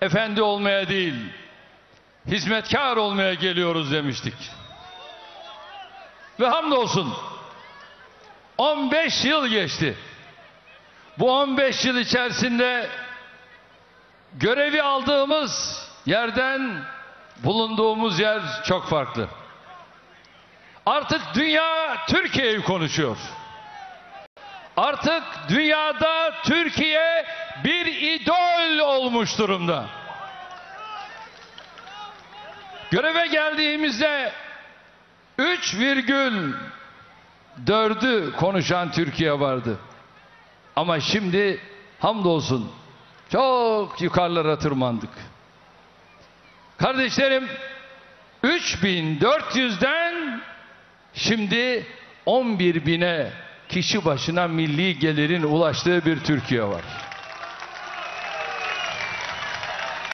efendi olmaya değil, hizmetkar olmaya geliyoruz demiştik. Ve hamdolsun 15 yıl geçti. Bu 15 yıl içerisinde görevi aldığımız yerden bulunduğumuz yer çok farklı. Artık dünya Türkiye'yi konuşuyor. Artık dünyada Türkiye olmuş durumda. Göreve geldiğimizde 3,4'ü konuşan Türkiye vardı. Ama şimdi hamdolsun çok yukarılara tırmandık. Kardeşlerim 3400'den şimdi 11 bine kişi başına milli gelirin ulaştığı bir Türkiye var.